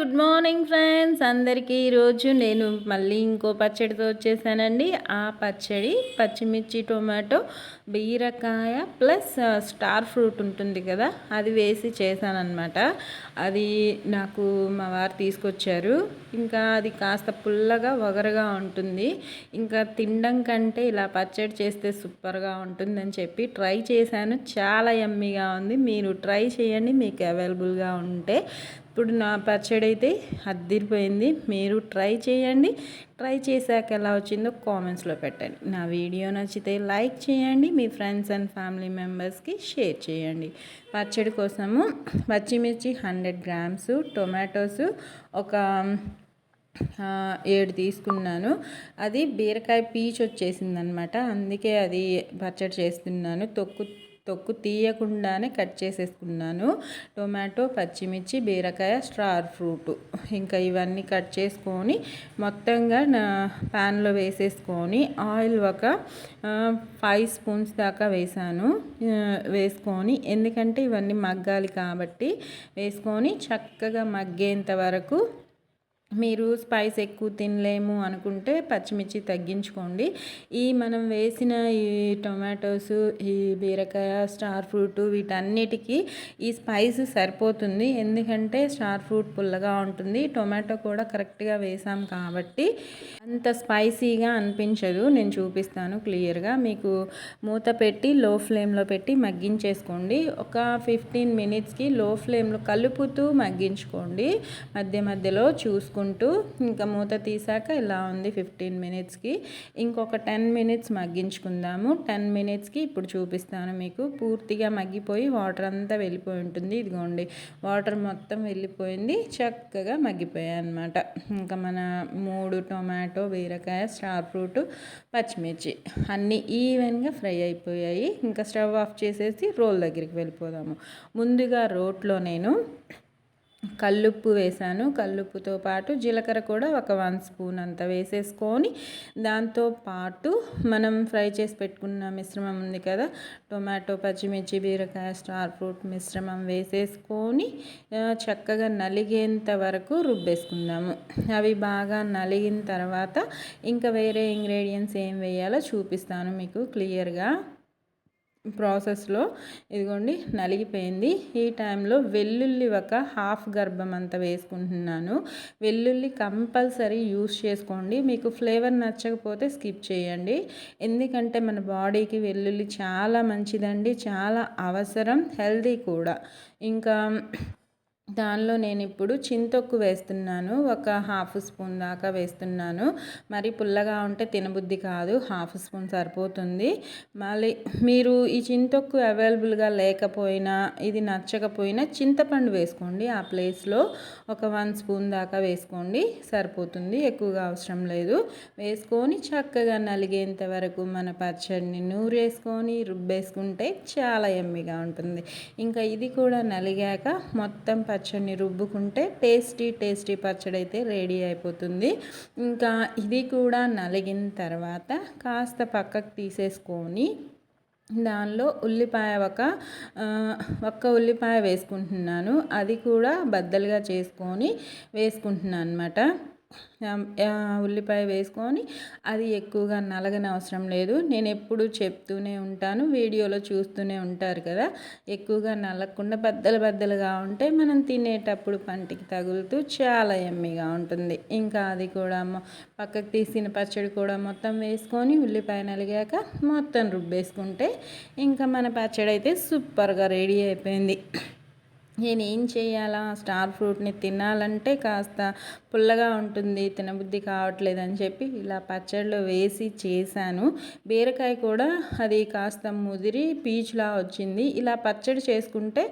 Good morning friends. అందరికీ ఈరోజు నేను మళ్ళీ ఇంకో పచ్చడితో వచ్చేసానండి. ఆ పచ్చడి పచ్చిమిర్చి టొమాటో బీరకాయ ప్లస్ స్టార్ ఫ్రూట్ ఉంటుంది కదా అది వేసి చేశానమాట అది నాకు మా వారు తీసుకొచ్చారు. ఇంకా అది కాస్త పుల్లగా వగరగా ఉంటుంది. ఇంకా తినడం కంటే ఇలా పచ్చడి చేస్తే సూపర్గా ఉంటుందని చెప్పి ట్రై చేశాను. చాలా ఎమ్మీగా ఉంది. మీరు ట్రై చేయండి. మీకు అవైలబుల్గా ఉంటే ఇప్పుడు నా పచ్చడి అయితే అద్దిరిపోయింది. మీరు ట్రై చేయండి. ట్రై చేశాక ఎలా వచ్చిందో కామెంట్స్లో పెట్టండి. నా వీడియో నచ్చితే లైక్ చేయండి. మీ ఫ్రెండ్స్ అండ్ ఫ్యామిలీ మెంబర్స్కి షేర్ చేయండి. పచ్చడి కోసము పచ్చిమిర్చి హండ్రెడ్ గ్రామ్స్ టొమాటోస్ ఒక ఏడు తీసుకున్నాను. అది బీరకాయ పీచ్ వచ్చేసిందనమాట. అందుకే అది పచ్చడి చేస్తున్నాను. తొక్కు తొక్కు తీయకుండానే కట్ చేసేసుకున్నాను. టొమాటో పచ్చిమిర్చి బీరకాయ స్టార్ ఫ్రూట్. ఇంకా ఇవన్నీ కట్ చేసుకొని మొత్తంగా నా ప్యాన్లో వేసేసుకొని ఆయిల్ ఒక ఫైవ్ స్పూన్స్ దాకా వేసాను. వేసుకొని ఎందుకంటే ఇవన్నీ మగ్గాలి కాబట్టి వేసుకొని చక్కగా మగ్గేంత వరకు మీరు స్పైస్ ఎక్కువ తినలేము అనుకుంటే పచ్చిమిర్చి తగ్గించుకోండి. ఈ మనం వేసిన ఈ టొమాటోస్ ఈ బీరకాయ స్టార్ ఫ్రూట్ వీటన్నిటికీ ఈ స్పైస్ సరిపోతుంది. ఎందుకంటే స్టార్ ఫ్రూట్ పుల్లగా ఉంటుంది. టొమాటో కూడా కరెక్ట్గా వేసాం కాబట్టి అంత స్పైసీగా అనిపించదు. నేను చూపిస్తాను క్లియర్గా. మీకు మూత పెట్టి లో ఫ్లేమ్లో పెట్టి మగ్గించేసుకోండి. ఒక ఫిఫ్టీన్ మినిట్స్కి లో ఫ్లేమ్లో కలుపుతూ మగ్గించుకోండి. మధ్య మధ్యలో చూసుకోండి చూసుకుంటూ ఇంకా మూత తీసాక ఇలా ఉంది ఫిఫ్టీన్ మినిట్స్కి. ఇంకొక టెన్ మినిట్స్ మగ్గించుకుందాము. టెన్ మినిట్స్కి ఇప్పుడు చూపిస్తాను మీకు. పూర్తిగా మగ్గిపోయి వాటర్ అంతా వెళ్ళిపోయి ఉంటుంది. ఇదిగోండి వాటర్ మొత్తం వెళ్ళిపోయింది. చక్కగా మగ్గిపోయాయి అనమాట ఇంకా మన మూడు టొమాటో బీరకాయ స్టార్ ఫ్రూట్ పచ్చిమిర్చి అన్నీ ఈవెన్గా ఫ్రై అయిపోయాయి. ఇంకా స్టవ్ ఆఫ్ చేసేసి రోల్ దగ్గరికి వెళ్ళిపోదాము. ముందుగా రోట్లో నేను కల్లుప్పు వేసాను కల్లుప్పుతో పాటు జీలకర్ర కూడా ఒక వన్ స్పూన్ అంత వేసేసుకొని దాంతో పాటు మనం ఫ్రై చేసి పెట్టుకున్న మిశ్రమం ఉంది కదా టొమాటో పచ్చిమిర్చి బీరకాయ స్టార్ ఫ్రూట్ మిశ్రమం వేసేసుకొని చక్కగా నలిగేంత వరకు రుబ్బేసుకుందాము. అవి బాగా నలిగిన తర్వాత ఇంకా వేరే ఇంగ్రీడియంట్స్ ఏం వేయాలో చూపిస్తాను మీకు క్లియర్గా. ప్రాసెస్లో ఇదిగోండి నలిగిపోయింది. ఈ టైంలో వెల్లుల్లి ఒక హాఫ్ గర్భం అంత వేసుకుంటున్నాను. వెల్లుల్లి కంపల్సరీ యూస్ చేసుకోండి. మీకు ఫ్లేవర్ నచ్చకపోతే స్కిప్ చేయండి. ఎందుకంటే మన బాడీకి వెల్లుల్లి చాలా మంచిదండి. చాలా అవసరం హెల్దీ కూడా. ఇంకా దానిలో నేను ఇప్పుడు చింతొక్కు వేస్తున్నాను. ఒక హాఫ్ స్పూన్ దాకా వేస్తున్నాను. మరి పుల్లగా ఉంటే తినబుద్ధి కాదు. హాఫ్ స్పూన్ సరిపోతుంది. మళ్ళీ మీరు ఈ చింతొక్కు అవైలబుల్గా లేకపోయినా ఇది నచ్చకపోయినా చింతపండు వేసుకోండి. ఆ ప్లేస్లో ఒక వన్ స్పూన్ దాకా వేసుకోండి. సరిపోతుంది. ఎక్కువగా అవసరం లేదు. వేసుకొని చక్కగా నలిగేంత వరకు మన పచ్చడిని నూరేసుకొని రుబ్బేసుకుంటే చాలా ఎమ్మిగా ఉంటుంది. ఇంకా ఇది కూడా నలిగాక మొత్తం పచ్చడిని రుబ్బుకుంటే టేస్టీ టేస్టీ పచ్చడి అయితే రెడీ అయిపోతుంది. ఇంకా ఇది కూడా నలిగిన తర్వాత కాస్త పక్కకు తీసేసుకొని దానిలో ఉల్లిపాయ ఒక ఒక్క ఉల్లిపాయ వేసుకుంటున్నాను. అది కూడా బద్దలుగా చేసుకొని వేసుకుంటున్నాను అనమాట ఉల్లిపాయ వేసుకొని అది ఎక్కువగా నలగని అవసరం లేదు. నేను ఎప్పుడు చెప్తూనే ఉంటాను వీడియోలో చూస్తూనే ఉంటారు కదా. ఎక్కువగా నలగకుండా బద్దలు బద్దలుగా ఉంటే మనం తినేటప్పుడు పంటికి తగులుతూ చాలా ఎమ్మిగా ఉంటుంది. ఇంకా అది కూడా పక్కకు తీసిన పచ్చడి కూడా మొత్తం వేసుకొని ఉల్లిపాయ నలిగాక మొత్తం రుబ్బేసుకుంటే ఇంకా మన పచ్చడి అయితే సూపర్గా రెడీ అయిపోయింది. నేను ఏం చేయాలా? స్టార్ ఫ్రూట్ని తినాలంటే కాస్త పుల్లగా ఉంటుంది తినబుద్ధి కావట్లేదు అని చెప్పి ఇలా పచ్చడిలో వేసి చేశాను. బీరకాయ కూడా అది కాస్త ముదిరి పీచులా వచ్చింది. ఇలా పచ్చడి చేసుకుంటే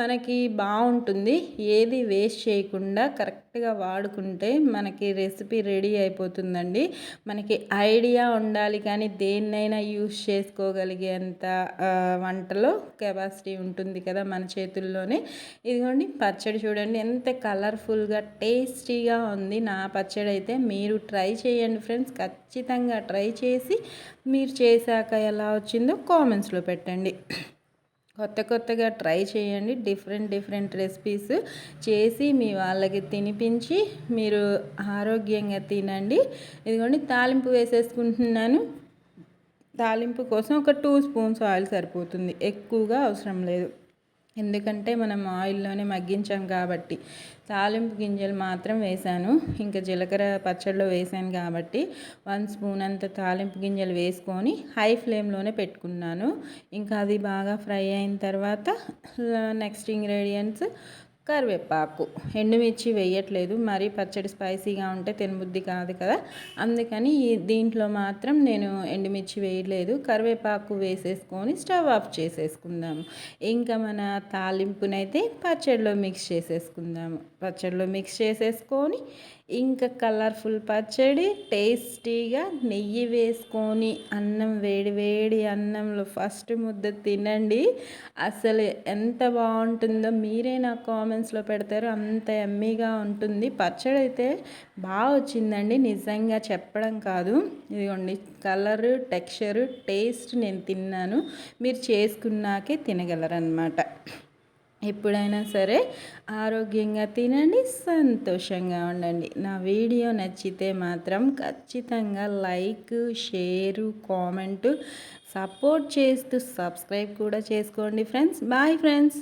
మనకి బాగుంటుంది. ఏది వేస్ట్ చేయకుండా కరెక్ట్గా వాడుకుంటే మనకి రెసిపీ రెడీ అయిపోతుందండి. మనకి ఐడియా ఉండాలి కానీ దేన్నైనా యూస్ చేసుకోగలిగేంత వంటలో కెపాసిటీ ఉంటుంది కదా మన చేతుల్లోనే. ఇదిగోండి పచ్చడి చూడండి ఎంత కలర్ఫుల్గా టేస్టీగా ఉంది నా పచ్చడి అయితే. మీరు ట్రై చేయండి ఫ్రెండ్స్ ఖచ్చితంగా ట్రై చేసి మీరు చేశాక ఎలా వచ్చిందో కామెంట్స్లో పెట్టండి. కొత్త కొత్తగా ట్రై చేయండి డిఫరెంట్ డిఫరెంట్ రెసిపీస్ చేసి మీ వాళ్ళకి తినిపించి మీరు ఆరోగ్యంగా తినండి. ఇదిగోండి తాలింపు వేసేసుకుంటున్నాను. తాలింపు కోసం ఒక టూ స్పూన్స్ ఆయిల్ సరిపోతుంది ఎక్కువగా అవసరం లేదు. ఎందుకంటే మనం ఆయిల్లోనే మగ్గించాం కాబట్టి. తాలింపు గింజలు మాత్రం వేసాను ఇంకా జీలకర్ర పచ్చడిలో వేసాను కాబట్టి వన్ స్పూన్ అంత తాలింపు గింజలు వేసుకొని హై ఫ్లేమ్లోనే పెట్టుకున్నాను. ఇంకా అది బాగా ఫ్రై అయిన తర్వాత నెక్స్ట్ ఇంగ్రీడియంట్స్ కరివేపాకు. ఎండుమిర్చి వేయట్లేదు. మరీ పచ్చడి స్పైసీగా ఉంటే తినబుద్ధి కాదు కదా. అందుకని దీంట్లో మాత్రం నేను ఎండుమిర్చి వేయలేదు. కరివేపాకు వేసేసుకొని స్టవ్ ఆఫ్ చేసేసుకుందాము. ఇంకా మన తాలింపునైతే పచ్చడిలో మిక్స్ చేసేసుకుందాము. పచ్చడిలో మిక్స్ చేసేసుకొని ఇంకా కలర్ఫుల్ పచ్చడి టేస్టీగా నెయ్యి వేసుకొని అన్నం వేడి వేడి అన్నంలో ఫస్ట్ ముద్ద తినండి. అసలు ఎంత బాగుంటుందో మీరే నా కామెంట్స్లో పెడతారు. అంత ఎమ్మీగా ఉంటుంది. పచ్చడి అయితే బాగా వచ్చిందండి. నిజంగా చెప్పడం కాదు. ఇదిగోండి కలర్ టెక్స్చరు టేస్ట్ నేను తిన్నాను. మీరు చేసుకున్నాకే తినగలరన్నమాట. ఎప్పుడైనా సరే ఆరోగ్యంగా తినండి సంతోషంగా ఉండండి. నా వీడియో నచ్చితే మాత్రం ఖచ్చితంగా లైక్ షేరు కామెంటు సపోర్ట్ చేస్తూ సబ్స్క్రైబ్ కూడా చేసుకోండి ఫ్రెండ్స్. Bye friends.